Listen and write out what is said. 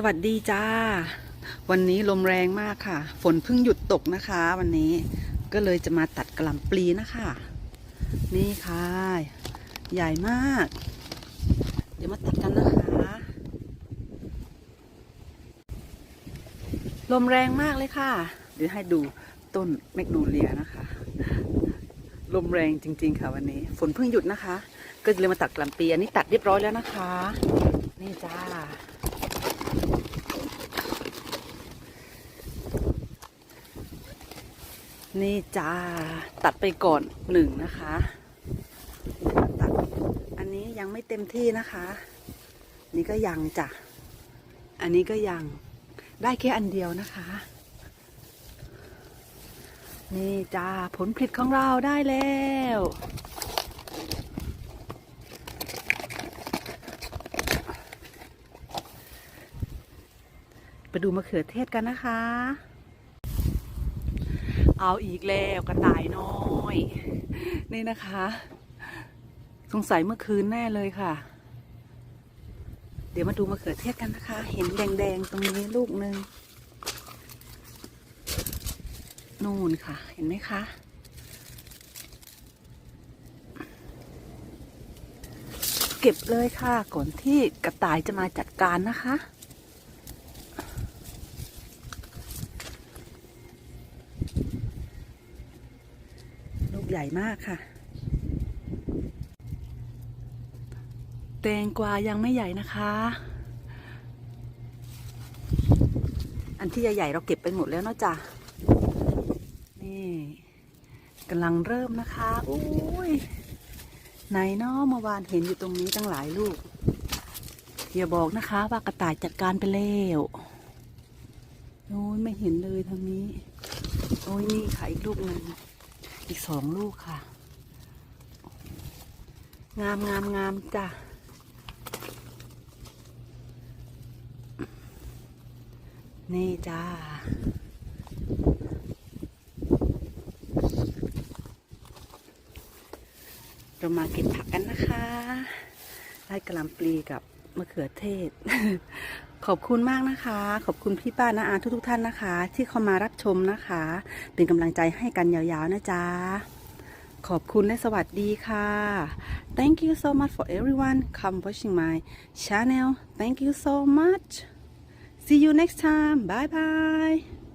สวัสดีจ้า วันนี้ลมแรงมากค่ะ ฝนเพิ่งหยุดตกนะคะ วันนี้ก็เลยจะมาตัดกระหล่ำปลีนะคะ นี่ค่ะ ใหญ่มาก เดี๋ยวมาตัดกันนะคะ ลมแรงมากเลยค่ะ เดี๋ยวให้ดูต้นแมกโนเลียนะคะ ลมแรงจริง ๆ ค่ะวันนี้ ฝนเพิ่งหยุดนะคะ ก็เลยมาตัดกระหล่ำปลีอันนี้ตัดเรียบร้อยแล้วนะคะ นี่จ้า นี่จ้าตัดไปก่อนหนึ่งนะคะ ตัดอันนี้ยังไม่เต็มที่นะคะ นี่ก็ยังจ้ะ อันนี้ก็ยังได้แค่อันเดียวนะคะ นี่จ้าผลผลิตของเราได้แล้วไปดูมะเขือเทศกันนะคะ เอาอีกแล้วกระต่ายน้อย นี่นะคะ สงสัยเมื่อคืนแน่เลยค่ะ เดี๋ยวมาดูมะเขือเทศกันนะคะ เห็นแดงๆตรงนี้ลูกหนึ่งนู่นค่ะ เห็นไหมคะเก็บเลยค่ะก่อนที่กระต่ายจะมาจัดการนะคะ ใหญ่มากค่ะ แตงกวายังไม่ใหญ่นะคะ อันที่ใหญ่ๆเราเก็บไปหมดแล้วเนาะจ้ะ นี่กำลังเริ่มนะคะอุ้ยไหนเนาะเมื่อวานเห็นอยู่ตรงนี้ตั้งหลายลูก อย่าบอกนะคะว่ากระต่ายจัดการไปแล้วโอ้ยไม่เห็นเลยทางนี้ โอ้ยนี่ค่ะอีกลูกหนึ่ง อีกสองลูกค่ะ งามงามงามจ้ะนี่จ้าเรามาเก็บผักกันนะคะไล่กระลำปลีกับ มะเขือเทศ ขอบคุณมากนะคะ ขอบคุณพี่ป้านาอาทุกทุกท่านนะคะ ที่เข้ามารับชมนะคะ เป็นกำลังใจให้กันยาวๆนะจ๊ะ ขอบคุณและสวัสดีค่ะ Thank you so much for everyone come watching my channel Thank you so much See you next time Bye bye